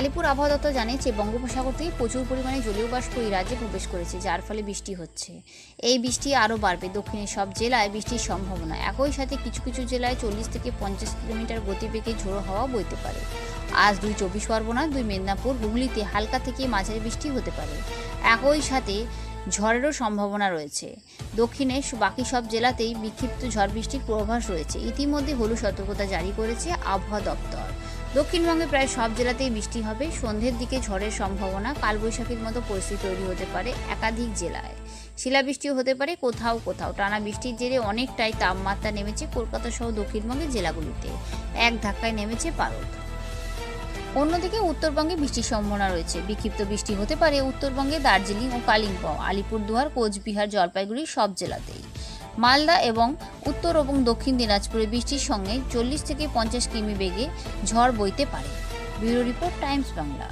আলিপুর আবহাওয়া দপ্তর জানিয়েছে বঙ্গোপসাগর থেকে প্রচুর পরিমাণে জলীয় বাষ্প এই রাজ্যে প্রবেশ করেছে, যার ফলে বৃষ্টি হচ্ছে। এই বৃষ্টি আরও বাড়বে। দক্ষিণের সব জেলায় বৃষ্টির সম্ভাবনা। একই সাথে কিছু কিছু জেলায় চল্লিশ থেকে পঞ্চাশ কিলোমিটার গতিবেগে ঝোড়ো হাওয়া বইতে পারে। আজ দুই চব্বিশ পরগনা, দুই মেদিনীপুর, হুগলিতে হালকা থেকে মাঝারি বৃষ্টি হতে পারে। একই সাথে ঝড়েরও সম্ভাবনা রয়েছে। দক্ষিণে বাকি সব জেলাতেই বিক্ষিপ্ত ঝড় বৃষ্টির পূর্বাভাস রয়েছে। ইতিমধ্যে হলুদ সতর্কতা জারি করেছে আবহাওয়া দপ্তর। দক্ষিণবঙ্গে প্রায় সব জেলাতেই বৃষ্টি হবে। সন্ধ্যের দিকে ঝড়ের সম্ভাবনা, কালবৈশাখীর মতো পরিস্থিতি তৈরি হতে পারে একাধিক জেলায়। শিলাবৃষ্টিও হতে পারে কোথাও কোথাও। টানা বৃষ্টির জেরে অনেকটাই তাপমাত্রা নেমেছে কলকাতা সহ দক্ষিণবঙ্গের জেলাগুলিতে। এক ধাক্কায় নেমেছে পারদ। অন্যদিকে উত্তরবঙ্গে বৃষ্টির সম্ভাবনা রয়েছে। বিক্ষিপ্ত বৃষ্টি হতে পারে উত্তরবঙ্গে দার্জিলিং ও কালিম্পং, আলিপুরদুয়ার, কোচবিহার, জলপাইগুড়ি সব জেলাতেই। মালদা এবং উত্তর এবং দক্ষিণ দিনাজপুরে বৃষ্টির সঙ্গে চল্লিশ থেকে পঞ্চাশ কিমি বেগে ঝড় বইতে পারে। Bureau report Times Bangla.